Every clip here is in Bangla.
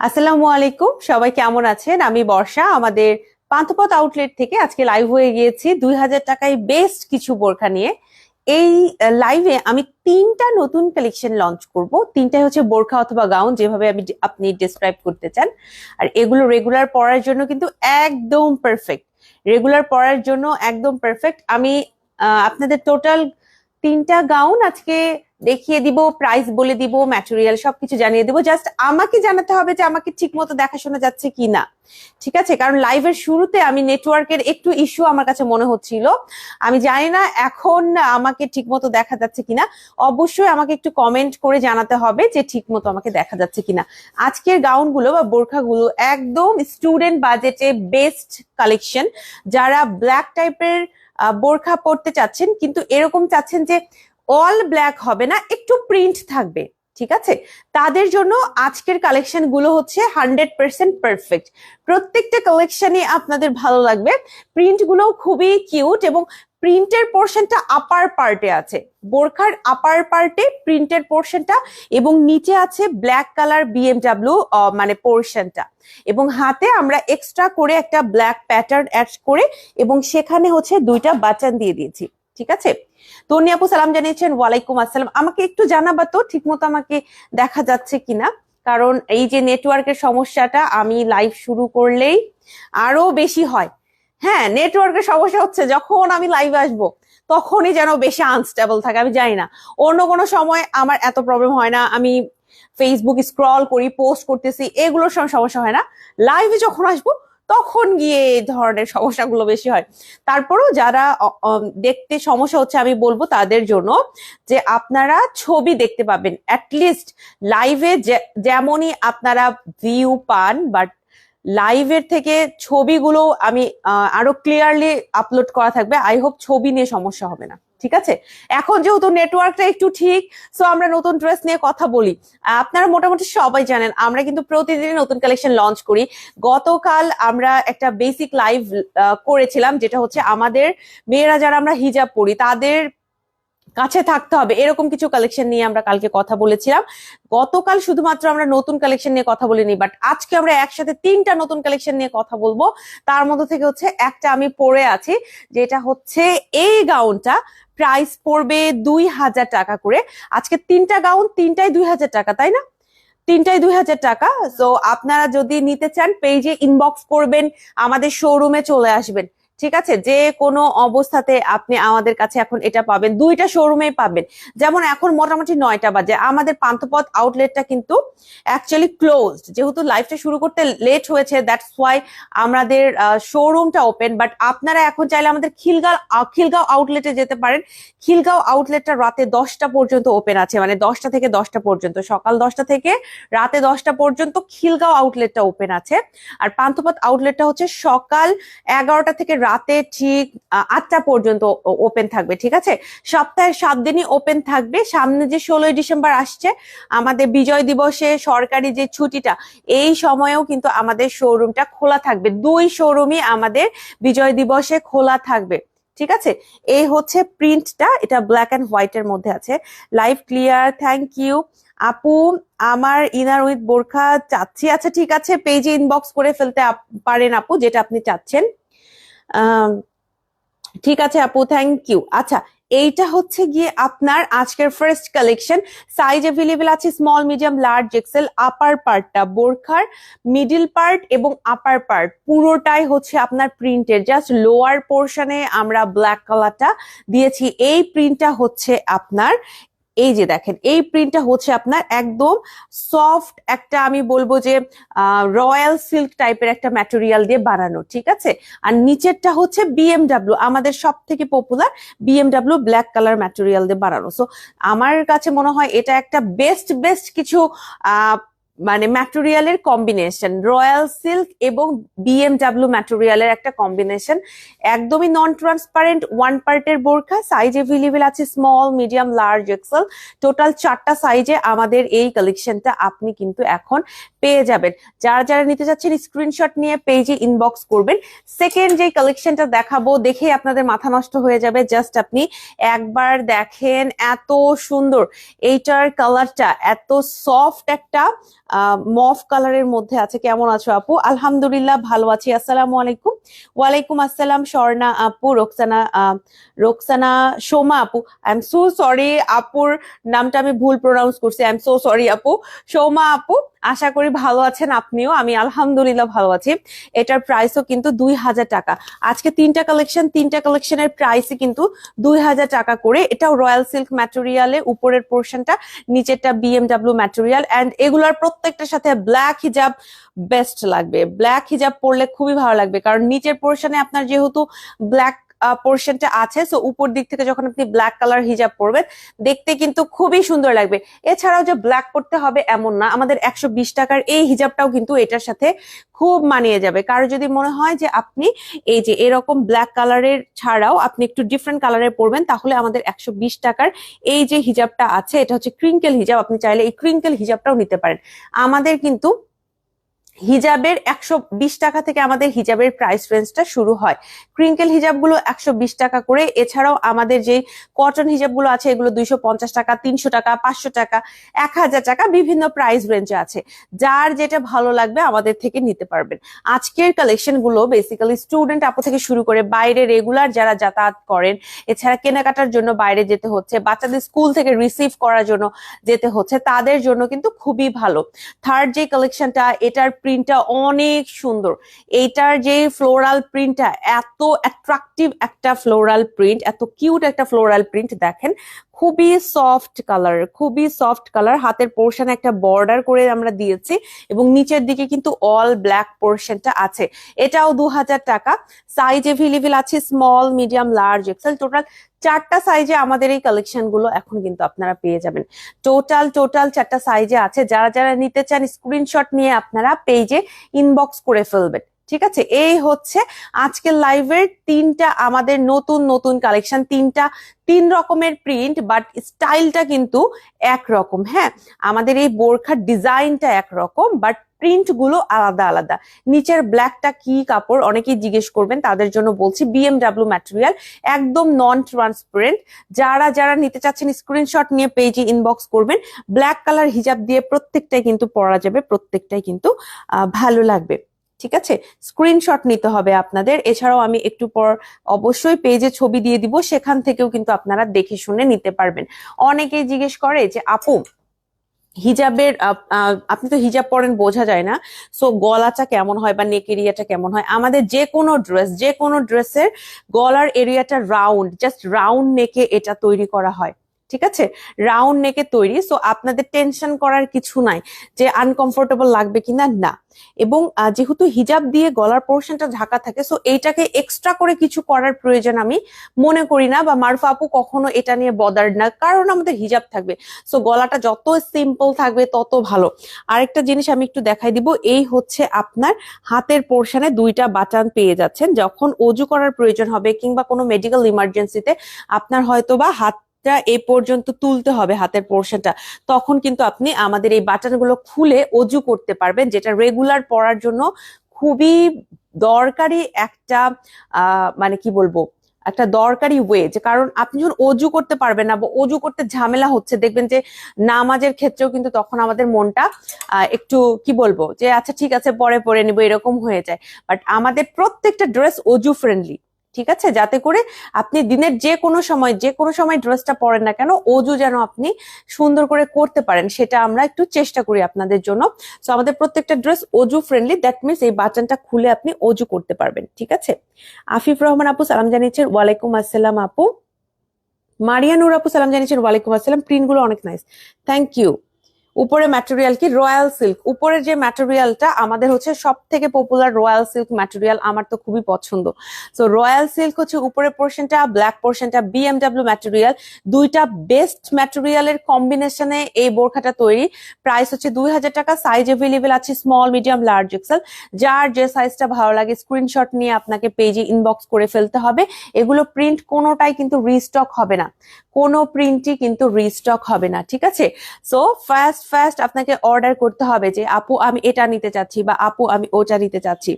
আসসালামু আলাইকুম। সবাই কেমন আছেন? আমি বর্ষা। আমাদের পান্থপথ আউটলেট থেকে আজকে লাইভ হয়ে গিয়েছি দুই হাজার টাকায় বেস্ট কিছু বোরখা নিয়ে। এই লাইভে আমি তিনটা নতুন কালেকশন লঞ্চ করব। তিনটাই হচ্ছে বোরখা অথবা গাউন যেভাবে আমি আপনি ডিসক্রাইব করতে চান। আর এগুলো রেগুলার পরার জন্য কিন্তু একদম পারফেক্ট রেগুলার পরার জন্য একদম পারফেক্ট আমি আপনাদের টোটাল তিনটা গাউন আজকে দেখিয়ে দিব প্রাইস বলে দিব ম্যাটেরিয়াল সবকিছু জানিয়ে দিব। জাস্ট আমাকে জানাতে হবে যে আমাকে ঠিক মতো দেখাশোনা যাচ্ছে কি না ঠিক আছে? কারণ লাইভের শুরুতে আমি নেটওয়ার্কের একটু ইস্যু আমার কাছে মনে হচ্ছিল। আমি জানি না এখন আমাকে ঠিক মতো দেখা যাচ্ছে কিনা। অবশ্যই আমাকে একটু কমেন্ট করে জানাতে হবে যে ঠিক মতো আমাকে দেখা যাচ্ছে কিনা। আজকের গাউনগুলো বা বোরখাগুলো একদম স্টুডেন্ট বাজেটে বেস্ট কালেকশন যারা ব্ল্যাক টাইপের বোরখা পরতে চাচ্ছেন, কিন্তু এরকম চাচ্ছেন যে অল ব্ল্যাক হবে না, একটু প্রিন্ট থাকবে, ঠিক আছে? তাদের জন্য আজকের কালেকশনগুলো হচ্ছে হান্ড্রেড পার্সেন্ট পারফেক্ট প্রত্যেকটা কালেকশনই আপনাদের ভালো লাগবে। প্রিন্টগুলো খুবই কিউট এবং প্রিন্টের পোর্শনটা আপার পার্টে আছে। বোরখার আপার পার্টে প্রিন্টের পোর্শনটা এবং নিচে আছে ব্ল্যাক কালার বিএমডাব্লিউ মানে পোর্শনটা এবং হাতে আমরা এক্সট্রা করে একটা ব্ল্যাক প্যাটার্ন অ্যাড করে এবং সেখানে হচ্ছে দুইটা বাটন দিয়ে দিয়েছি। ঠিক আছে? তনি আপু সালাম জানিয়েছেন, ওয়ালাইকুম আসসালাম। আমাকে একটু জানাবা তো ঠিক মতো আমাকে দেখা যাচ্ছে কিনা? কারণ এই যে নেটওয়ার্কের সমস্যাটা, আমি লাইভ শুরু করলেই আরও বেশি হয়। হ্যাঁ নেটওয়ার্কের সমস্যা হচ্ছে, যখন আমি লাইভে আসব, তখনই যেন বেশি আনস্টেবল থাকে, আমি জানি না। অন্য কোনো সময় আমার এত প্রবলেম হয় না, আমি ফেসবুক স্ক্রল করি পোস্ট করতেছি, এগুলোর সময় সমস্যা হয় না। লাইভে যখন আসব, তখন গিয়ে এই ধরনের সমস্যাগুলো বেশি হয়। তারপরও যারা দেখতে সমস্যা হচ্ছে, আমি বলব তাদের জন্য যে আপনারা ছবি দেখতে পাবেন। অ্যাটলিস্ট লাইভে যেমনই আপনারা ভিউ পান বাট লাইভের থেকে ছবিগুলো আমি আরও ক্লিয়ারলি আপলোড করা থাকবে। আই হোপ ছবি নিয়ে সমস্যা হবে না। ঠিক আছে? এখন যেহেতু নেটওয়ার্কটা একটু ঠিক সো আমরা নতুন ড্রেস নিয়ে কথা বলি। আপনারা মোটামুটি সবাই জানেন, আমরা কিন্তু প্রতিদিনই নতুন কালেকশন লঞ্চ করি। গতকাল আমরা একটা বেসিক লাইভ করেছিলাম, যেটা হচ্ছে আমাদের মেয়েরা যারা আমরা হিজাব পরি, তাদের কাছে থাকতে হবে। এরকম কিছু কালেকশন নিয়ে আমরা কালকে কথা বলেছিলাম। গতকাল শুধুমাত্র আমরা নতুন কালেকশন নিয়ে কথা বলিনি বাট আজকে আমরা একসাথে তিনটা নতুন কালেকশন নিয়ে কথা বলব। তার মধ্যে থেকে হচ্ছে একটা আমি পরে আছি, যেটা হচ্ছে এই গাউনটা প্রাইস পড়বে দুই হাজার টাকা করে। আজকে তিনটা গাউন তিনটাই দুই হাজার টাকা, তাই না? তিনটাই দুই হাজার টাকা। তো আপনারা যদি নিতে চান পেজে ইনবক্স করবেন, আমাদের শোরুমে চলে আসবেন। ঠিক আছে? যে কোনো অবস্থাতে আপনি আমাদের কাছে এখন এটা পাবেন, দুইটা শোরুমেই পাবেন। যেমন এখন মোটামুটি নয়টা বাজে। আমাদের পান্থপথ আউটলেটটা কিন্তু অ্যাকচুয়ালি ক্লোজড যেহেতু লাইফটা শুরু করতে লেট হয়েছে দ্যাটস ওয়াই আমাদের শোরুমটা ওপেন বাট আপনারা এখন চাইলে আমাদের খিলগাঁও খিলগাঁও আউটলেটে যেতে পারেন। খিলগাঁও আউটলেটটা রাতে দশটা পর্যন্ত ওপেন আছে মানে দশটা থেকে দশটা পর্যন্ত। সকাল দশটা থেকে রাতে দশটা পর্যন্ত খিলগাঁও আউটলেটটা ওপেন আছে। আর পান্থপথ আউটলেটটা হচ্ছে সকাল এগারোটা থেকে রাতে ঠিক আটটা পর্যন্ত ওপেন থাকবে, ঠিক আছে? সপ্তাহে সাত দিনই ওপেন থাকবে। সামনে যে ষোলোই ডিসেম্বর আসছে, আমাদের বিজয় দিবসে সরকারি যে ছুটিটা, এই সময়েও কিন্তু আমাদের শোরুমটা খোলা থাকবে। দুই শোরুমই আমাদের বিজয় দিবসে খোলা থাকবে, ঠিক আছে? এই হচ্ছে প্রিন্টটা এটা ব্ল্যাক অ্যান্ড হোয়াইটের মধ্যে আছে। লাইভ ক্লিয়ার থ্যাংক ইউ আপু, আমার ইনার উইথ বোরখা চাচ্ছি। আচ্ছা ঠিক আছে পেজে ইনবক্স করে ফেলতে পারেন আপু, যেটা আপনি চাচ্ছেন। ঠিক আছে আপু থ্যাংক ইউ আচ্ছা এইটা হচ্ছে গিয়ে আপনার আজকের ফার্স্ট কালেকশন সাইজ অ্যাভেলেবেল আছে small medium large XL upper পার্টটা বোরখার মিডিল পার্ট এবং আপার পার্ট পুরোটাই হচ্ছে আপনার প্রিন্টের জাস্ট লোয়ার পোর্শনে আমরা ব্ল্যাক কালারটা দিয়েছি। এই প্রিন্টটা হচ্ছে আপনার এই যে দেখেন, এই প্রিন্টটা হচ্ছে আপনার একদম সফট একটা, আমি বলব যে রয়্যাল সিল্ক টাইপের একটা ম্যাটেরিয়াল দিয়ে বানানো, ঠিক আছে? আর নিচেরটা হচ্ছে বিএমডাব্লিউ আমাদের সব থেকে popular BMW black colour material দিয়ে বানানো। সো আমার কাছে মনে হয় এটা একটা বেস্ট বেস্ট কিছু মানে ম্যাটেরিয়ালের কম্বিনেশন, রয়্যাল সিল্ক এবং বিএমডাব্লিউ ম্যাটেরিয়ালের একটা কম্বিনেশন। একদমই নন ট্রান্সপারেন্ট ওয়ান পার্টের বোরখা সাইজ এভেলেবেল আছে small medium large XL total চারটা সাইজে আমাদের এই কালেকশনটা আপনি কিন্তু এখন পেয়ে যাবেন। যারা যারা নিতে চাচ্ছেন স্ক্রিনশট নিয়ে পেজে ইনবক্স করবেন। সেকেন্ড যে কালেকশনটা দেখাবো দেখে আপনাদের মাথা নষ্ট হয়ে যাবে। জাস্ট আপনি একবার দেখেন, এত সুন্দর। এইটার কালারটা এত সফট একটা মফ কালারের মধ্যে আছে। কেমন আছো আপু? আলহামদুলিল্লাহ ভালো আছি। আসসালামু আলাইকুম। ওয়ালাইকুম আসসালাম, স্বর্ণা আপু, রোকসানা রোকসানা সোমা আপু। আই এম সো সরি আপুর নামটা আমি ভুল প্রোনাউন্স করছি। আই এম সো সরি আপু। সোমা আপু আশা করি ভালো আছেন আপনিও, আমি আলহামদুলিল্লাহ ভালো আছি। এটার প্রাইসও কিন্তু দুই হাজার টাকা। আজকে তিনটা কালেকশন তিনটা কালেকশনের প্রাইসই কিন্তু দুই হাজার টাকা করে। এটাও রয়্যাল সিল্ক ম্যাটেরিয়ালে উপরের পোর্শনটা নিচেরটা বিএমডাব্লিউ ম্যাটেরিয়াল অ্যান্ড এগুলার প্রত্যেকটার সাথে ব্ল্যাক হিজাব বেস্ট লাগবে। ব্ল্যাক হিজাব পরলে খুবই ভালো লাগবে, কারণ নিচের পোর্শনে আপনার যেহেতু ব্ল্যাক পোর্শনটা আছে। সো উপর দিক থেকে যখন আপনি ব্ল্যাক কালার হিজাব পরবেন, দেখতে কিন্তু খুবই সুন্দর লাগবে। এছাড়াও যে ব্ল্যাক পরতে হবে এমন না। আমাদের একশো বিশ টাকার এই হিজাবটাও কিন্তু এটার সাথে খুব মানিয়ে যাবে। কারও যদি মনে হয় যে আপনি এই যে এরকম ব্ল্যাক কালারের ছাড়াও আপনি একটু ডিফারেন্ট কালারের পরবেন, তাহলে আমাদের একশো বিশ টাকার এই যে হিজাবটা আছে, এটা হচ্ছে ক্রিঙ্কেল হিজাব আপনি চাইলে এই ক্রিঙ্কেল হিজাবটাও নিতে পারেন। আমাদের কিন্তু হিজাবের একশো বিশ টাকা থেকে আমাদের হিজাবের প্রাইস রেঞ্জটা শুরু হয়। ক্রিঙ্কেল হিজাবগুলো একশো বিশ টাকা করে, এছাড়াও আমাদের যে কটন হিজাবগুলো আছে, এগুলো দুইশো পঞ্চাশ টাকা, তিনশো টাকা, পাঁচশো টাকা, এক হাজার টাকা বিভিন্ন প্রাইস রেঞ্জে আছে। যার যেটা ভালো লাগবে আমাদের থেকে নিতে পারবেন। আজকের কালেকশনগুলো বেসিক্যালি স্টুডেন্ট আপু থেকে শুরু করে বাইরে রেগুলার যারা যাতায়াত করেন, এছাড়া কেনাকাটার জন্য বাইরে যেতে হচ্ছে, বাচ্চাদের স্কুল থেকে রিসিভ করার জন্য যেতে হচ্ছে, তাদের জন্য কিন্তু খুবই ভালো। থার্ড যে কালেকশনটা এটার প্রিন্টটা অনেক সুন্দর। এইটার যে ফ্লোরাল প্রিন্টটা এত অ্যাট্রাকটিভ একটা ফ্লোরাল প্রিন্ট এত কিউট একটা ফ্লোরাল প্রিন্ট দেখেন। খুবই সফট কালার খুবই সফট কালার হাতের পোর্শনে একটা বর্ডার করে আমরা দিয়েছি এবং নিচের দিকে কিন্তু অল ব্ল্যাক পোর্শনটা আছে। এটাও দু হাজার টাকা সাইজ এভেলেবেল আছে small medium large XL total চারটা সাইজে আমাদের এই কালেকশনগুলো এখন কিন্তু আপনারা পেয়ে যাবেন। টোটাল টোটাল চারটা সাইজে আছে। যারা যারা নিতে চান স্ক্রিনশট নিয়ে আপনারা পেজে ইনবক্স করে ফেলবেন। ঠিক আছে? এই হচ্ছে আজকের লাইভের তিনটা আমাদের নতুন নতুন কালেকশন তিনটা, তিন রকমের প্রিন্ট বাট স্টাইলটা কিন্তু একরকম হ্যাঁ? আমাদের এই বোরখার ডিজাইনটা একরকম বাট প্রিন্টগুলো আলাদা আলাদা। নিচের ব্ল্যাকটা কি কাপড়? অনেকেই জিজ্ঞেস করবেন, তাদের জন্য বলছি বিএমডাব্লিউ ম্যাটেরিয়াল একদম নন ট্রান্সপারেন্ট যারা যারা নিতে চাচ্ছেন স্ক্রিনশট নিয়ে পেজে ইনবক্স করবেন। ব্ল্যাক কালার হিজাব দিয়ে প্রত্যেকটাই কিন্তু পরা যাবে, প্রত্যেকটাই কিন্তু ভালো লাগবে। ঠিক আছে? স্ক্রিনশট নিতে হবে আপনাদের। এছাড়াও আমি একটু পর অবশ্যই পেজে ছবি দিয়ে দিব, সেখান থেকেও কিন্তু আপনারা দেখে শুনে নিতে পারবেন। অনেকেই জিজ্ঞেস করে যে, আপু, হিজাবের আপনি তো হিজাব পরেন, বোঝা যায় না। সো গলাটা কেমন হয় বা নেক এরিয়াটা কেমন হয়? আমাদের যে কোনো ড্রেস যে কোনো ড্রেসের গলার এরিয়াটা রাউন্ড জাস্ট রাউন্ড নেকে এটা তৈরি করা হয়। ঠিক আছে? রাউন্ড নেকে তৈরি সো আপনাদের টেনশন করার কিছু নাই যে আনকমফোর্টেবল লাগবে কিনা, না। এবং যেহেতু হিজাব দিয়ে গলার পোর্শনটা ঢাকা থাকে সো এইটাকে এক্সট্রা করে কিছু করার প্রয়োজন আমি মনে করি না বা মারফা আপু কখনো এটা নিয়ে বদার না, কারণ আমাদের হিজাব থাকবে। সো গলাটা যত সিম্পল থাকবে, তত ভালো। আরেকটা জিনিস আমি একটু দেখাই দিব, এই হচ্ছে আপনার হাতের পোর্শনে দুইটা বাটান পেয়ে যাচ্ছেন, যখন অজু করার প্রয়োজন হবে কিংবা কোনো মেডিকেল ইমার্জেন্সিতে আপনার হয়তো বা হাতটা এ পর্যন্ত তুলতে হবে হাতের পোর্শনটা তখন কিন্তু আপনি আমাদের এই বাটনগুলো খুলে অজু করতে পারবেন, যেটা রেগুলার পরার জন্য খুবই দরকারি একটা মানে কি বলব, একটা দরকারি ওয়ে যে কারণ আপনি যখন অজু করতে পারবেন না বা অজু করতে ঝামেলা হচ্ছে, দেখবেন যে নামাজের ক্ষেত্রেও কিন্তু তখন আমাদের মনটা একটু কি বলব, যে আচ্ছা ঠিক আছে, পরে পরে নিবো, এরকম হয়ে যায়। বাট আমাদের প্রত্যেকটা ড্রেস অজু ফ্রেন্ডলি ঠিক আছে? যাতে করে আপনি দিনের যে কোনো সময়, যে কোনো সময় ড্রেসটা পরেন না কেন, অজু যেন আপনি সুন্দর করে করতে পারেন, সেটা আমরা একটু চেষ্টা করি আপনাদের জন্য। সো আমাদের প্রত্যেকটা ড্রেস অজু ফ্রেন্ডলি দ্যাট মিনস এই বাটনটা খুলে আপনি অজু করতে পারবেন, ঠিক আছে? আফিফ রহমান আপু, সালাম জানিয়েছেন, ওয়ালাইকুম আসসালাম আপু। মারিয়ানুর আপু, সালাম জানিয়েছেন, ওয়ালাইকুম আসসালাম প্রিন্টগুলো অনেক নাইস থ্যাংক ইউ উপরে ম্যাটেরিয়াল কি? রয়্যাল সিল্ক উপরের যে ম্যাটেরিয়ালটা আমাদের হচ্ছে সব থেকে পপুলার রয়্যাল সিল্ক ম্যাটেরিয়াল আমার তো খুবই পছন্দ। সো রয়্যাল সিল্ক হচ্ছে উপরের পোর্শনটা ব্ল্যাক পোর্শনটা বিএমডাব্লিউ ম্যাটেরিয়াল দুইটা বেস্ট ম্যাটেরিয়ালের কম্বিনেশনে এই বোরখাটা তৈরি। প্রাইস হচ্ছে দুই হাজার টাকা। সাইজ এভেলেবেল আছে স্মল মিডিয়াম লার্জ এক্সেল যার যে সাইজটা ভালো লাগে স্ক্রিনশট নিয়ে আপনাকে পেজে ইনবক্স করে ফেলতে হবে। এগুলো প্রিন্ট কোনোটাই কিন্তু রিস্টক হবে না। কোনো প্রিন্টই কিন্তু রিস্টক হবে না, ঠিক আছে? সো ফাস্ট ফাস্ট আপনাকে অর্ডার করতে হবে যে, আপু, আমি এটা নিতে চাচ্ছি বা, আপু, আমি ওটা নিতে চাচ্ছি।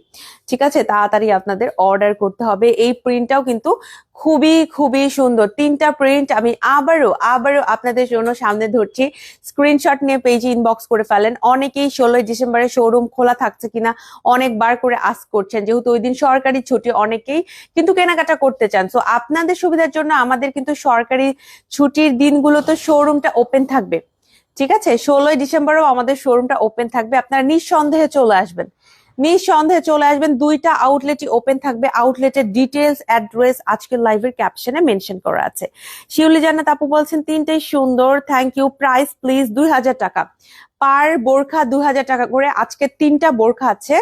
ঠিক আছে? তাড়াতাড়ি আপনাদের অর্ডার করতে হবে। এই প্রিন্টটাও কিন্তু খুবই খুবই সুন্দর। তিনটা প্রিন্ট আমি আবারও আবারও আপনাদের জন্য সামনে ধরছি। স্ক্রিনশট নিয়ে পেজে ইনবক্স করে ফেলেন। অনেকেই ষোলোই ডিসেম্বরে শোরুম খোলা থাকছে কিনা অনেকবার করে আস করছেন। যেহেতু ওই দিন সরকারি ছুটি, অনেকেই কিন্তু কেনাকাটা করতে চান। সো আপনাদের সুবিধার জন্য আমাদের কিন্তু সরকারি ছুটির দিনগুলো তো শোরুমটা ওপেন থাকবে। ঠিক আছে? ষোলোই ডিসেম্বরও আমাদের শোরুমটা ওপেন থাকবে। আপনারা নিঃসন্দেহে চলে আসবেন। নিঃসন্দেহে চলে আসবেন। দুইটা আউটলেটই ওপেন থাকবে। আউটলেটের ডিটেলস অ্যাড্রেস আজকের লাইভের ক্যাপশনে মেনশন করা আছে। শিউলি জান্নাত আপু বলছেন, তিনটাই সুন্দর। থ্যাংক ইউ প্রাইস প্লিজ দুই হাজার টাকা। পার বোরখা দুই হাজার টাকা করে আজকে তিনটা বোরখা আছে।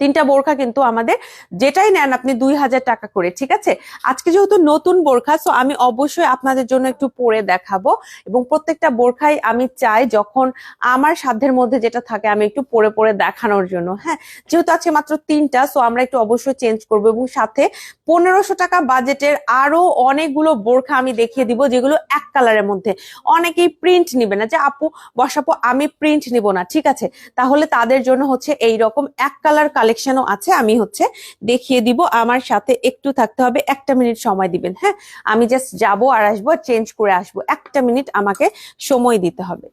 তিনটা বোরখা কিন্তু আমাদের যেটাই নেন আপনি দুই হাজার টাকা করে, ঠিক আছে? আজকে যেহেতু নতুন বোরখা সো আমি অবশ্যই আপনাদের জন্য একটু পরে দেখাবো। এবং প্রত্যেকটা বোরখাই আমি চাই যখন আমার সাধ্যের মধ্যে যেটা থাকে আমি একটু পরে পরে দেখানোর জন্য হ্যাঁ? যেহেতু আছে মাত্র তিনটা সো আমরা একটু অবশ্যই চেঞ্জ করব। এবং সাথে পনেরোশো টাকা বাজেটের আরও অনেকগুলো বোরখা আমি দেখিয়ে দিব, যেগুলো এক কালারের মধ্যে। অনেকেই প্রিন্ট নিবে না, যে আপু বসাপু আমি প্রিন্ট নিব না, ঠিক আছে? তাহলে তাদের জন্য হচ্ছে এই রকম এক কালার কালেকশনও আছে, আমি হচ্ছে দেখিয়ে দিব। আমার সাথে একটু থাকতে হবে, একটা মিনিট সময় দিবেন হ্যাঁ? আমি জাস্ট যাব আর আসব চেঞ্জ করে আসব। একটা মিনিট আমাকে সময় দিতে হবে।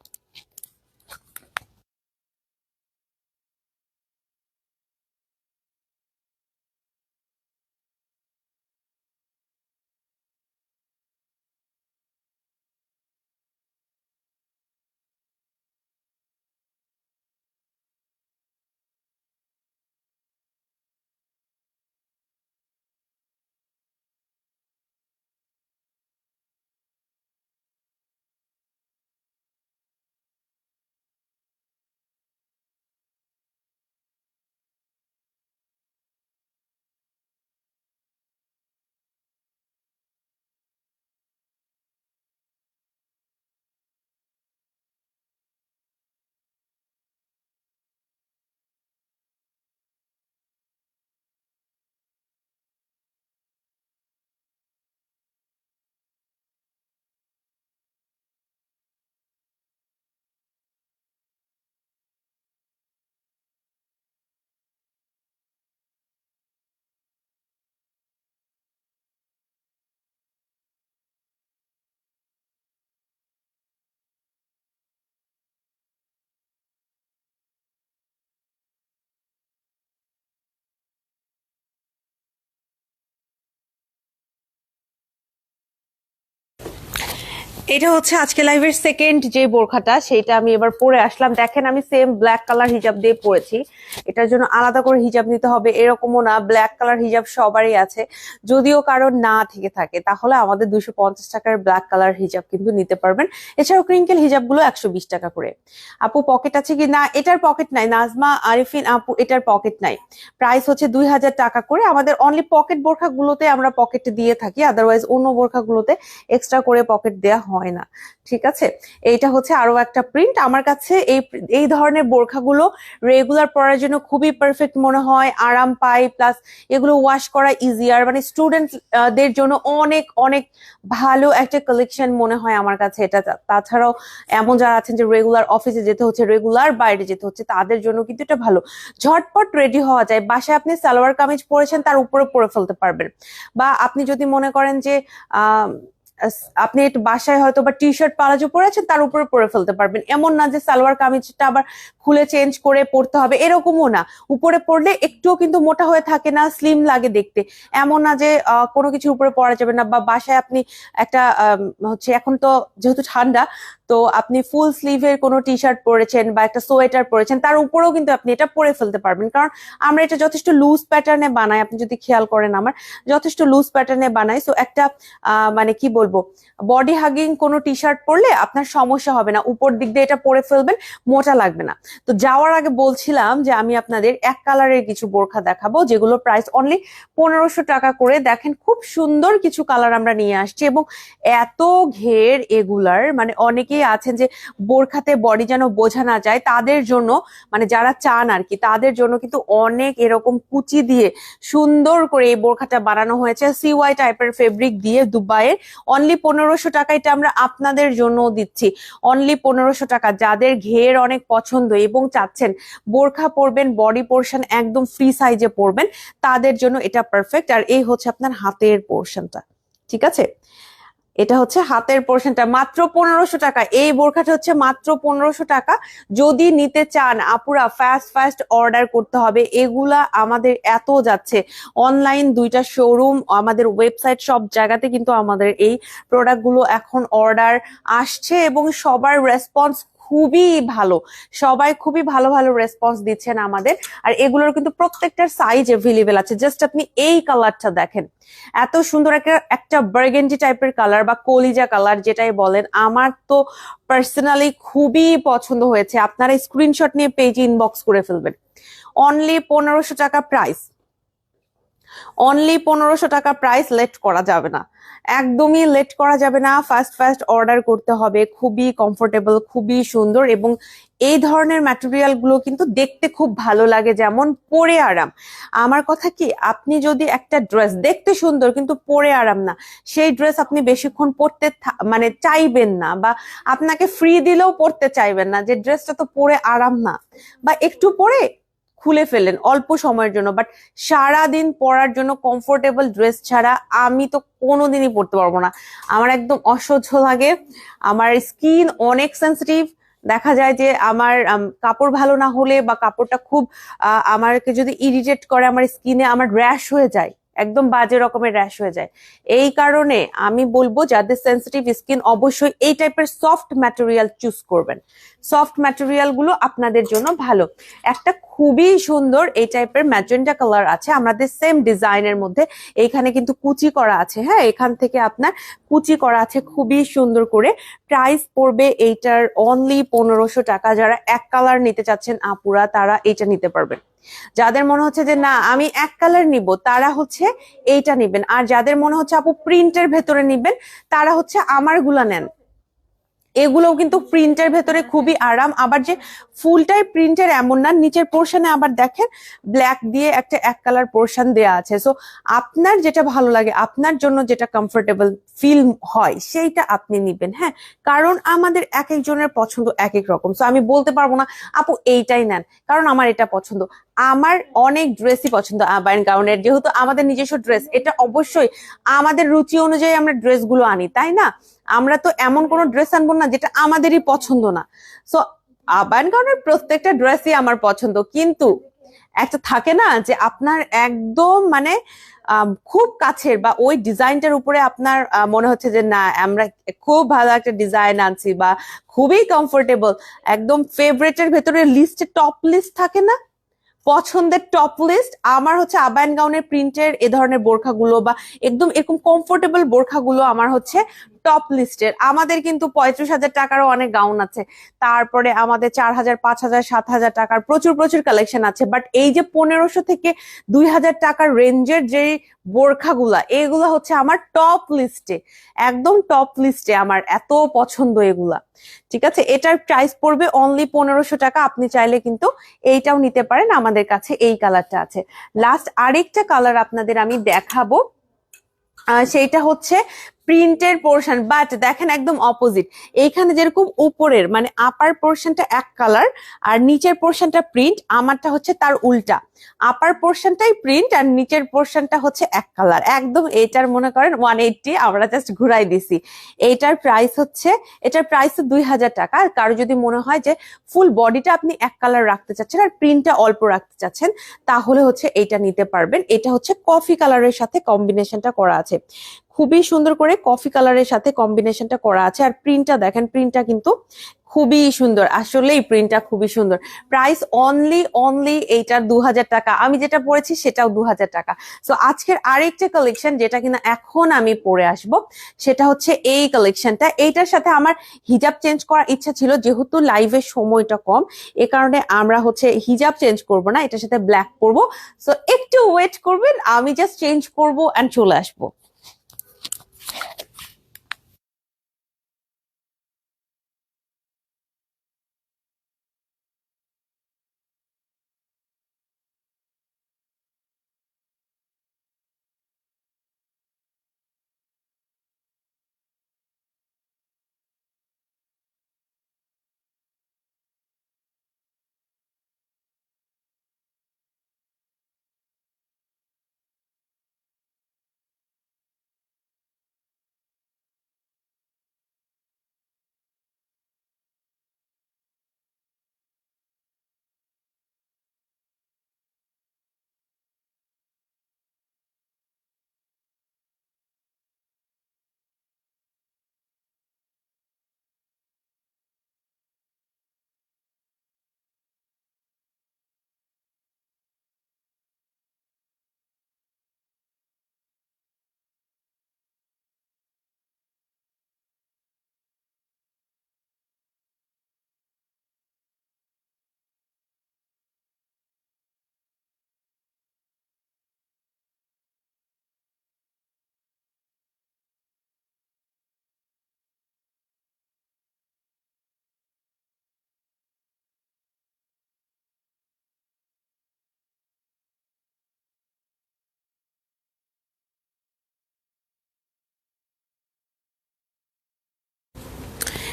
এটা হচ্ছে আজকে লাইভের সেকেন্ড যে বোরখাটা সেটা আমি এবার পরে আসলাম। দেখেন, আমি সেম ব্ল্যাক কালার হিজাব দিয়ে পরেছি। এটার জন্য আলাদা করে হিজাব নিতে হবে, এরকমও না। ব্ল্যাক কালার হিজাব সবারই আছে। যদিও কারণ না থেকে থাকে, তাহলে আমাদের দুশো পঞ্চাশ টাকার ব্ল্যাক কালার হিজাব কিন্তু নিতে পারবেন। এছাড়াও ক্রিঙ্কেল হিজাবগুলো একশো বিশ টাকা করে। আপু পকেট আছে কি? না, এটার পকেট নাই। নাজমা, আরিফিন, আপু, এটার পকেট নাই। প্রাইস হচ্ছে দুই হাজার টাকা করে। আমাদের অনলি পকেট বোরখাগুলোতে আমরা পকেট দিয়ে থাকি আদারওয়াইজ অন্য বোরখাগুলোতে এক্সট্রা করে পকেট দেওয়া হয় না। ঠিক আছে? এইটা হচ্ছে আরও একটা প্রিন্ট আমার কাছে এই এই ধরনের বোরখাগুলো রেগুলার পরার জন্য খুবই পারফেক্ট মনে হয়। আরাম পাই প্লাস এগুলো ওয়াশ করা ইজিয়ার মানে স্টুডেন্ট দের জন্য অনেক অনেক ভালো একটা কালেকশন মনে হয় আমার কাছে এটা। তাছাড়াও এমন যারা আছেন যে রেগুলার অফিসে যেতে হচ্ছে রেগুলার বাইরে যেতে হচ্ছে, তাদের জন্য কিন্তু এটা ভালো। ঝটপট রেডি হওয়া যায়। বাসায় আপনি সালোয়ার কামিজ পরেছেন, তার উপরে পরে ফেলতে পারবেন। বা আপনি যদি মনে করেন যে, আহ আপনি একটু বাসায় হয়তো বা টি শার্ট পালাজো পরেছেন তার উপরে পরে ফেলতে পারবেন। এমন না যে সালোয়ার কামিজটা আবার খুলে চেঞ্জ করে পরতে হবে, এরকমও না। উপরে পরলে একটুও কিন্তু মোটা হয়ে থাকে না স্লিম লাগে দেখতে। এমন না যে কোনো কিছুর উপরে পরা যাবে না, বা বাসায় আপনি একটা হচ্ছে এখন তো যেহেতু ঠান্ডা, তো আপনি ফুল স্লিভের কোনো টি শার্ট পরেছেন বা একটা সোয়েটার পরেছেন, তার উপরেও কিন্তু আপনি এটা পরে ফেলতে পারবেন। কারণ আমরা এটা যথেষ্ট লুজ প্যাটার্নে বানাই, আপনি যদি খেয়াল করেন আমার, যথেষ্ট লুজ প্যাটার্নে বানাই সো একটা মানে কি বলব বডি হাগিং কোনো টি শার্ট পরলে আপনার সমস্যা হবে না। উপর দিক দিয়ে এটা পরে ফেলবেন, মোটা লাগবে না। তো যাওয়ার আগে বলছিলাম যে আমি আপনাদের এক কালারের কিছু বোরখা দেখাবো যেগুলো প্রাইস অনলি পনেরোশো টাকা করে। দেখেন খুব সুন্দর কিছু কালার আমরা নিয়ে আসছি এবং এত ঘের এগুলার মানে অনেকেই আছেন যে বোরখাতে বডি যেন বোঝা না যায়, তাদের জন্য মানে যারা চান আর কি, তাদের জন্য কিন্তু অনেক এরকম কুচি দিয়ে সুন্দর করে এই বোরখাটা বানানো হয়েছে। সিওয়াই টাইপের ফেব্রিক দিয়ে দুবাইয়ের অনলি পনেরোশো টাকা এটা আমরা আপনাদের জন্য দিচ্ছি। অনলি পনেরোশো টাকা। যাদের ঘের অনেক পছন্দ এবং চাচ্ছেন, বোরখা পরবেন বডি পোর্শন একদম ফ্রি সাইজে পরবেন, তাদের জন্য এটা পারফেক্ট আর এই হচ্ছে আপনার হাতের পোর্শনটা ঠিক আছে? এটা হচ্ছে হাতের পোর্শনটা মাত্র পনেরোশো টাকা। এই বোরখাটা হচ্ছে মাত্র পনেরোশো টাকা। যদি নিতে চান, আপুরা ফাস্ট ফাস্ট অর্ডার করতে হবে। এগুলা আমাদের এত যাচ্ছে। অনলাইন দুইটা শোরুম আমাদের ওয়েবসাইট সব জায়গাতে কিন্তু আমাদের এই প্রোডাক্টগুলো এখন অর্ডার আসছে এবং সবার রেসপন্স খুবই ভালো। সবাই খুবই ভালো ভালো রেসপন্স দিচ্ছেন আমাদের। আর এগুলোর কিন্তু প্রত্যেকটার সাইজ এভেলেবেল আছে। জাস্ট আপনি এই কালারটা দেখেন। এত সুন্দর একটা একটা বার্গেন্ডি টাইপের কালার বা কলিজা কালার যেটাই বলেন, আমার তো পার্সোনালি খুবই পছন্দ হয়েছে। আপনারা স্ক্রিনশট নিয়ে পেজ ইনবক্স করে ফেলবেন। অনলি পনেরোশো টাকা প্রাইস অনলি পনেরোশো টাকা প্রাইস লেট করা যাবে না। একদমই লেট করা যাবে না। ফার্স্ট ফার্স্ট অর্ডার করতে হবে। খুবই কমফোর্টেবল খুবই সুন্দর এবং এই ধরনের ম্যাটেরিয়ালগুলো কিন্তু দেখতে খুব ভালো লাগে, যেমন পরে আরাম। আমার কথা কি, আপনি যদি একটা ড্রেস দেখতে সুন্দর কিন্তু পরে আরাম না, সেই ড্রেস আপনি বেশিক্ষণ পরতে মানে চাইবেন না বা আপনাকে ফ্রি দিলেও পরতে চাইবেন না যে ড্রেসটা তো পরে আরাম না। বা একটু পরে খুলে ফেললেন অল্প সময়ের জন্য বাট সারা দিন পরার জন্য কমফোর্টেবল ড্রেস ছাড়া আমি তো কোনোদিনই পরতে পারব না। আমার একদম অসহ্য লাগে। আমার স্কিন অনেক সেন্সিটিভ দেখা যায় যে আমার কাপড় ভালো না হলে বা কাপড়টা খুব আমাকে যদি ইরিটেট করে, আমার স্কিনে আমার র্যাশ হয়ে যায়। একদম বাজে রকমের র্যাশ হয়ে যায়। এই কারণে আমি বলব, যাদের সেন্সিটিভ স্কিন অবশ্যই এই টাইপের সফট ম্যাটেরিয়াল চুজ করবেন। সফট ম্যাটেরিয়ালগুলো আপনাদের জন্য ভালো। একটা খুবই সুন্দর এই টাইপের ম্যাজেন্ডা কালার আছে। আমাদের সেম ডিজাইনের মধ্যে এইখানে কিন্তু কুচি করা আছে। হ্যাঁ এখান থেকে আপনার কুচি করা আছে খুবই সুন্দর করে। প্রাইস পড়বে এইটার অনলি পনেরোশো টাকা। যারা এক কালার নিতে চাচ্ছেন, আপুরা, তারা এইটা নিতে পারবেন। যাদের মনে হচ্ছে যে, না, আমি এক কালার নিব, তারা হচ্ছে এইটা নিবেন। আর যাদের মনে হচ্ছে, আপু প্রিন্টের ভেতরে নিবেন, তারা হচ্ছে, আমারগুলা নেন। এগুলোও কিন্তু প্রিন্টের ভেতরে খুবই আরাম। আবার যে ফুলটাই প্রিন্টের এমন না, নিচের পোর্শনে আবার দেখেন ব্ল্যাক দিয়ে একটা এক কালার পোর্শন দেয়া আছে। সো আপনার যেটা ভালো লাগে, আপনার জন্য যেটা কমফোর্টেবল ফিল হয়, সেইটা আপনি নিবেন হ্যাঁ? কারণ আমাদের এক একজনের পছন্দ এক এক রকম। সো আমি বলতে পারব না, আপু এইটাই নেন, কারণ আমার এটা পছন্দ। আমার অনেক ড্রেসই পছন্দ আবায়ন গাউনের। যেহেতু আমাদের নিজস্ব ড্রেস এটা অবশ্যই আমাদের রুচি অনুযায়ী আমরা ড্রেসগুলো আনি, তাই না? আমরা তো এমন কোনো ড্রেস আনব না যেটা আমাদেরই পছন্দ না। সো আবায়ন গাউনের প্রত্যেকটা ড্রেসই আমার পছন্দ। কিন্তু একটা থাকে না যে আপনার একদম মানে খুব কাছের বা ওই ডিজাইনটার উপরে আপনার মনে হচ্ছে যে না, আমরা খুব ভালো একটা ডিজাইন আনছি বা খুবই কমফোর্টেবল একদম ফেভারেটের ভেতরে লিস্টে টপ লিস্ট থাকে না? পছন্দের টপ লিস্ট আমার হচ্ছে আবায়ন গাউনের প্রিন্টের এ ধরনের বোরখাগুলো বা একদম এরকম কমফোর্টেবল বোরখাগুলো আমার হচ্ছে টপ লিস্টের আমাদের কিন্তু পঁয়ত্রিশ হাজার টাকারও অনেক গাউন আছে। তারপরে আমাদের চার হাজার, পাঁচ হাজার, সাত হাজার টাকার প্রচুর প্রচুর কালেকশন আছে। বাট এই যে পনেরোশো থেকে দুই হাজার টাকার রেঞ্জের যে বোরখাগুলা, এগুলা হচ্ছে আমার টপ লিস্টে একদম টপ লিস্টে আমার, এত পছন্দ এগুলা। ঠিক আছে? এটার প্রাইস পড়বে অনলি পনেরোশো টাকা। আপনি চাইলে কিন্তু এইটাও নিতে পারেন। আমাদের কাছে এই কালারটা আছে। লাস্ট আরেকটা কালার আপনাদের আমি দেখাবো। সেইটা হচ্ছে প্রিন্টের পোর্শন বাট দেখেন একদম অপোজিট এইখানে যেরকম উপরের মানে আপার পোর্শনটা এক কালার আর নিচের পোর্শনটা প্রিন্ট আমারটা হচ্ছে তার উল্টা। আপার পোর্শনটাই প্রিন্ট আর নিচের পোর্শনটা হচ্ছে এক কালার একদম এটার মনে করেন ওয়ান এইটটি আমরা জাস্ট ঘুরাই দিছি। এইটার প্রাইস হচ্ছে, এটার প্রাইস দুই হাজার টাকা। আর কারও যদি মনে হয় যে ফুল বডিটা আপনি এক কালার রাখতে চাচ্ছেন, আর প্রিন্টটা অল্প রাখতে চাচ্ছেন, তাহলে হচ্ছে এটা নিতে পারবেন। এটা হচ্ছে কফি কালারের সাথে কম্বিনেশনটা করা আছে। খুবই সুন্দর করে কফি কালারের সাথে কম্বিনেশনটা করা আছে। আর প্রিন্টটা দেখেন প্রিন্টটা কিন্তু খুবই সুন্দর। আসলেই প্রিন্টটা খুবই সুন্দর। প্রাইস অনলি অনলি এইটার দু হাজার টাকা। আমি যেটা পরেছি সেটাও দু হাজার টাকা। সো আজকের আরেকটা কালেকশন যেটা কিনা এখন আমি পরে আসব, সেটা হচ্ছে এই কালেকশনটা এইটার সাথে আমার হিজাব চেঞ্জ করার ইচ্ছা ছিল, যেহেতু লাইভের সময়টা কম, এ কারণে আমরা হচ্ছে হিজাব চেঞ্জ করব না, এটার সাথে ব্ল্যাক করব সো একটু ওয়েট করবেন, আমি জাস্ট চেঞ্জ করব অ্যান্ড চলে আসব।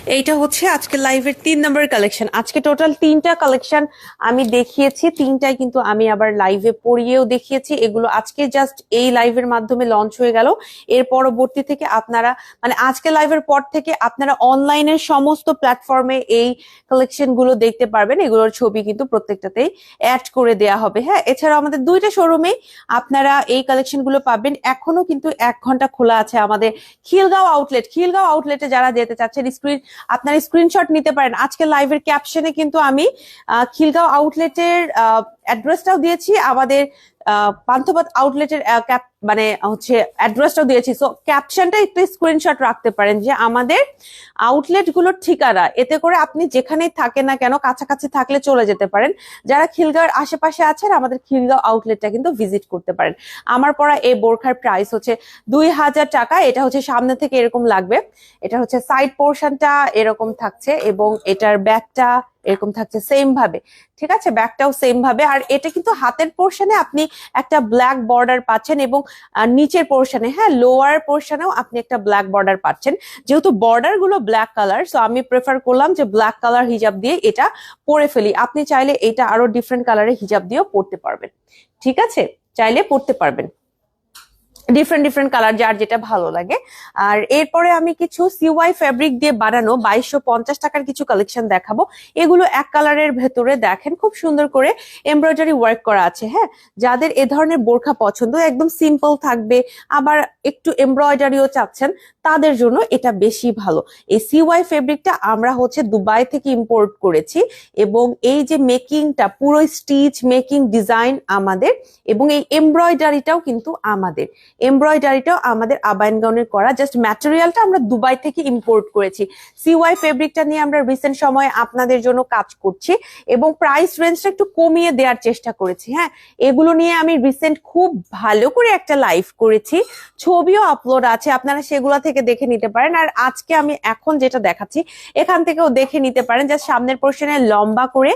এইটা হচ্ছে আজকে লাইভের তিন নম্বর কালেকশন আজকে টোটাল তিনটা কালেকশন আমি দেখিয়েছি, তিনটাই কিন্তু আমি আবার লাইভে পড়িয়েও দেখিয়েছি। এগুলো আজকে জাস্ট এই লাইভের মাধ্যমে লঞ্চ হয়ে গেল। এর পরবর্তী থেকে আপনারা মানে আজকে লাইভের পর থেকে আপনারা অনলাইনের সমস্ত প্ল্যাটফর্মে এই কালেকশনগুলো দেখতে পারবেন। এগুলোর ছবি কিন্তু প্রত্যেকটাতেই অ্যাড করে দেয়া হবে হ্যাঁ? এছাড়াও আমাদের দুইটা শোরুমে আপনারা এই কালেকশনগুলো পাবেন। এখনও কিন্তু এক ঘণ্টা খোলা আছে আমাদের খিলগাঁও আউটলেট খিলগাঁও আউটলেটে যারা যেতে চাচ্ছেন স্ক্রিন আপনারা স্ক্রিনশট নিতে পারেন। আজকে লাইভের ক্যাপশনে কিন্তু আমি খিলগাঁও আউটলেটের অ্যাড্রেসটাও দিয়েছি। আমাদের পান্থপথ আউটলেটের ক্যাপ মানে হচ্ছে অ্যাড্রেসটাও দিয়েছি। সো ক্যাপশনটা একটু স্ক্রিনশট রাখতে পারেন যে আমাদের আউটলেটগুলোর ঠিকানা, এতে করে আপনি যেখানেই থাকেন না কেন কাছাকাছি থাকলে চলে যেতে পারেন। যারা খিলগাঁওয়ের আশেপাশে আছেন, আমাদের খিলগাঁও আউটলেটটা কিন্তু ভিজিট করতে পারেন। আমার পরা এই বোরখার প্রাইস হচ্ছে দুই হাজার টাকা, এটা হচ্ছে সামনে থেকে এরকম লাগবে। এটা হচ্ছে সাইড পোর্শনটা এরকম থাকছে এবং এটার ব্যাকটা এরকম থাকছে সেম ভাবে, ঠিক আছে? ব্যাকটাও সেম ভাবে, আর এটা কিন্তু হাতের পোর্শনে আপনি একটা ব্ল্যাক বর্ডার পাচ্ছেন এবং নিচের পোর্শনে হ্যাঁ লোয়ার পোর্শনেও আপনি একটা ব্ল্যাক বর্ডার পাচ্ছেন। যেহেতু বর্ডারগুলো ব্ল্যাক কালার সো আমি প্রেফার করলাম যে ব্ল্যাক কালার হিজাব দিয়ে এটা পরে ফেলি। আপনি চাইলে এটা আরও ডিফারেন্ট কালারের হিজাব দিয়েও পরতে পারবেন, ঠিক আছে? চাইলে পরতে পারবেন। ডিফারেন্ট ডিফারেন্ট কালার যার যেটা ভালো লাগে। আর এরপরে আমি কিছু সিওয়াই ফ্যাব্রিক দিয়ে বানানো বাইশশো পঞ্চাশ টাকার কিছু কালেকশন দেখাবো। এগুলো এক কালারের ভেতরে দেখেন, খুব সুন্দর করে এমব্রয়ডারি ওয়ার্ক করা আছে হ্যাঁ? যাদের এ ধরনের বোরখা পছন্দ, একদম সিম্পল থাকবে, আবার একটু এমব্রয়ডারিও চাচ্ছেন তাদের জন্য এটা বেশি ভালো। এই সিওয়াই ফেব্রিকটা আমরা হচ্ছে দুবাই থেকে ইম্পোর্ট করেছি এবং এই যে মেকিংটা পুরো স্টিচ মেকিং ডিজাইন আমাদের এবং এই এমব্রয়ডারিটাও কিন্তু আমাদের। এমব্রয়ডারিটাও আমাদের আবায়ন গাউনের করা। জাস্ট ম্যাটেরিয়ালটা আমরা দুবাই থেকে ইম্পোর্ট করেছি। সিওয়াই ফেব্রিকটা নিয়ে আমরা রিসেন্ট সময়ে আপনাদের জন্য কাজ করছি এবং প্রাইস রেঞ্জটা একটু কমিয়ে দেওয়ার চেষ্টা করেছি হ্যাঁ? এগুলো নিয়ে আমি রিসেন্ট খুব ভালো করে একটা লাইভ করেছি। ছবিও আপলোড আছে। আপনারা সেগুলো থেকে দেখে নিতে পারেন। আর আজকে আমি এখন যেটা দেখাচ্ছি, এখান থেকেও দেখে নিতে পারেন যে সামনের পোর্শনে লম্বা করে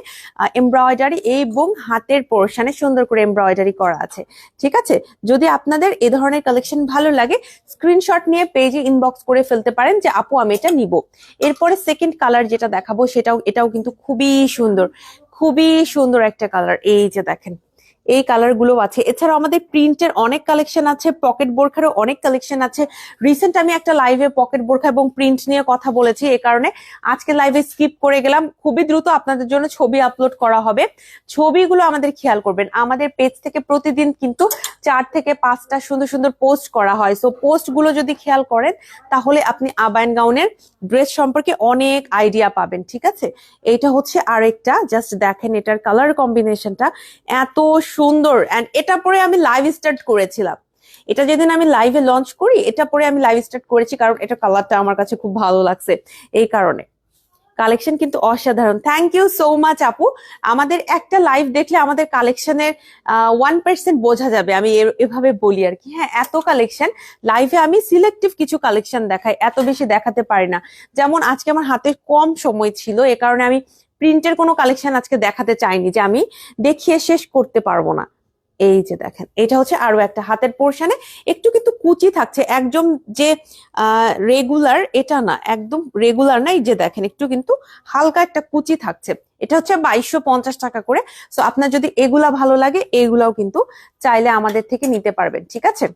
এমব্রয়ডারি এবং হাতের পোর্শনে সুন্দর করে এমব্রয়ডারি করা আছে। ঠিক আছে? যদি আপনাদের এ ধরনের কালেকশন ভালো লাগে স্ক্রিনশট নিয়ে পেজে ইনবক্স করে ফেলতে পারেন যে, আপু, আমি এটা নিব। এরপরে সেকেন্ড কালার যেটা দেখাবো, সেটাও, এটাও কিন্তু খুবই সুন্দর খুবই সুন্দর একটা কালার এই যে দেখেন এই কালারগুলো আছে। এছাড়াও আমাদের প্রিন্টের অনেক কালেকশন আছে পকেট বোরখারও অনেক কালেকশন আছে। রিসেন্ট আমি একটা লাইভে পকেট বোরখা এবং প্রিন্ট নিয়ে কথা বলেছি, এ কারণে আজকে লাইভে স্কিপ করে গেলাম। খুবই দ্রুত আপনাদের জন্য ছবি আপলোড করা হবে। ছবিগুলো আমাদের খেয়াল করবেন, আমাদের পেজ থেকে প্রতিদিন কিন্তু চার থেকে পাঁচটা সুন্দর সুন্দর পোস্ট করা হয়। সো পোস্টগুলো যদি খেয়াল করেন, তাহলে আপনি আবায়ন গাউনের ড্রেস সম্পর্কে অনেক আইডিয়া পাবেন, ঠিক আছে? এইটা হচ্ছে আরেকটা জাস্ট দেখেন এটার কালার কম্বিনেশনটা এত সুন্দর অ্যান্ড এটা পরে আমি লাইভ স্টার্ট করেছিলাম। এটা যেদিন আমি লাইভে লঞ্চ করি, এটা পরে আমি লাইভ স্টার্ট করেছি, কারণ এটা কালারটা আমার কাছে খুব ভালো লাগছে এই কারণে। কালেকশন কিন্তু অসাধারণ। থ্যাংক ইউ সো মাচ আপু। আমাদের একটা লাইভ দেখলে আমাদের কালেকশনের ওয়ান পার্সেন্ট বোঝা যাবে। আমি এভাবে বলি আর কি। হ্যাঁ এত কালেকশন লাইভে আমি সিলেক্টিভ কিছু কালেকশন দেখাই, এত বেশি দেখাতে পারি না। যেমন আজকে আমার হাতে কম সময় ছিল, এ কারণে আমি প্রিন্টের কোনো কালেকশন আজকে দেখাতে চাইনি যে আমি দেখিয়ে শেষ করতে পারব না। এই যে দেখেন, এটা হচ্ছে আরও একটা হাতের পোর্শনে। একটু কিন্তু কুচি থাকছে, একদম যে রেগুলার এটা না, একদম রেগুলার না, এই যে দেখেন, একটু কিন্তু হালকা একটা কুচি থাকছে। এটা হচ্ছে বাইশশো পঞ্চাশ টাকা করে। সো আপনার যদি এগুলা ভালো লাগে, এগুলাও কিন্তু চাইলে আমাদের থেকে নিতে পারবেন, ঠিক আছে?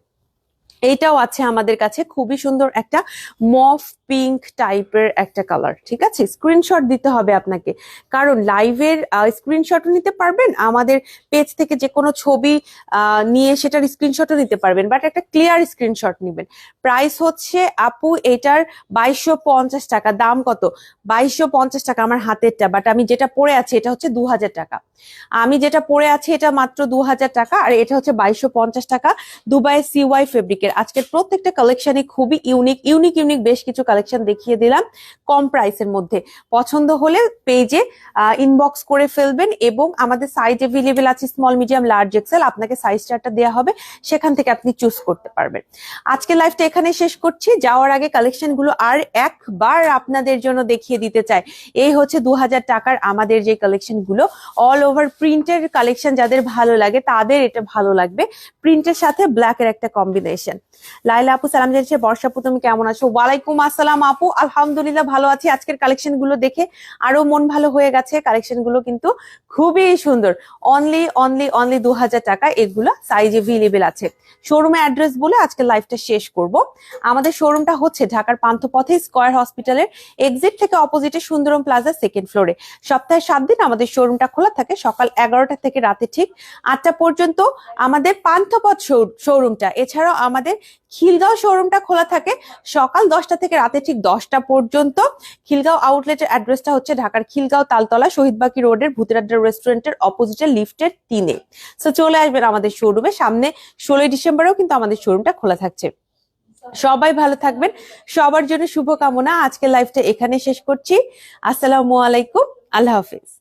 এইটাও আছে আমাদের কাছে খুবই সুন্দর একটা মফ পিঙ্ক টাইপের একটা কালার ঠিক আছে? স্ক্রিনশট দিতে হবে আপনাকে। কারণ লাইভের স্ক্রিনশটও নিতে পারবেন, আমাদের পেজ থেকে যে কোনো ছবি নিয়ে সেটার স্ক্রিনশটও নিতে পারবেন বাট একটা ক্লিয়ার স্ক্রিনশট নেবেন। প্রাইস হচ্ছে, আপু, এটার বাইশশো পঞ্চাশ টাকা, দাম কত? বাইশশো পঞ্চাশ টাকা আমার হাতেরটা বাট আমি যেটা পরে আছি, এটা হচ্ছে দু হাজার টাকা। আমি যেটা পরে আছি, এটা মাত্র দু হাজার টাকা, আর এটা হচ্ছে বাইশশো পঞ্চাশ টাকা দুবাই সিওয়াই ফেব্রিকের আজকের প্রত্যেকটা কালেকশনই খুবই ইউনিক ইউনিক ইউনিক বেশ কিছু কালেকশন দেখিয়ে দিলাম কম প্রাইসের মধ্যে। পছন্দ হলে পেজে ইনবক্স করে ফেলবেন এবং আমাদের সাইজ এভেলেবেল আছে স্মল মিডিয়াম লার্জ এক্সেল আপনাকে সাইজ চার্টটা দেওয়া হবে, সেখান থেকে আপনি চুজ করতে পারবেন। আজকে লাইভটা এখানে শেষ করছি। যাওয়ার আগে কালেকশনগুলো আর একবার আপনাদের জন্য দেখিয়ে দিতে চাই। এই হচ্ছে দু হাজার টাকার আমাদের যে কালেকশনগুলো অল ওভার প্রিন্টের কালেকশন যাদের ভালো লাগে, তাদের এটা ভালো লাগবে। প্রিন্টের সাথে ব্ল্যাকের একটা কম্বিনেশন লাইলা আপু, সালাম জানিয়েছে বর্ষা আপু, তুমি কেমন আছো? ওয়ালাইকুম আসসালাম আপু। আলহামদুলিল্লাহ ভালো আছি। আজকের কালেকশনগুলো দেখে আরও মন ভালো হয়ে গেছে। কালেকশনগুলো কিন্তু খুবই সুন্দর। অনলি অনলি অনলি দু হাজার টাকা এগুলো সাইজ এভেলেবেল আছে। শোরুমে অ্যাড্রেস বলে আজকে লাইভটা শেষ করব। আমাদের শোরুমটা হচ্ছে ঢাকার পান্থপথে স্কয়ার হসপিটালের এক্সিট থেকে অপোজিটে সুন্দরম প্লাজা সেকেন্ড ফ্লোরে সপ্তাহে সাত দিন আমাদের শোরুমটা খোলা থাকে। সকাল এগারোটা থেকে রাতে ঠিক আটটা পর্যন্ত আমাদের পান্থপথ শোরুমটা এছাড়াও আমাদের খিলগাঁও শোরুমটা খোলা থাকে সকাল দশটা থেকে রাতে ঠিক দশটা পর্যন্ত। খিলগাঁও আউটলেটের অ্যাড্রেসটা হচ্ছে ঢাকার খিলগাঁও তালতলা শহীদবাকি রোডের ভূতিরাড্ডা রেস্টুরেন্টের অপোজিটে লিফটের তিনে সো চলে আসবেন আমাদের শোরুমে সামনে ষোলোই ডিসেম্বরেও কিন্তু আমাদের শোরুমটা খোলা থাকছে। সবাই ভালো থাকবেন। সবার জন্য শুভকামনা। আজকের লাইভটা এখানে শেষ করছি। আসসালামু আলাইকুম। আল্লাহ হাফিজ।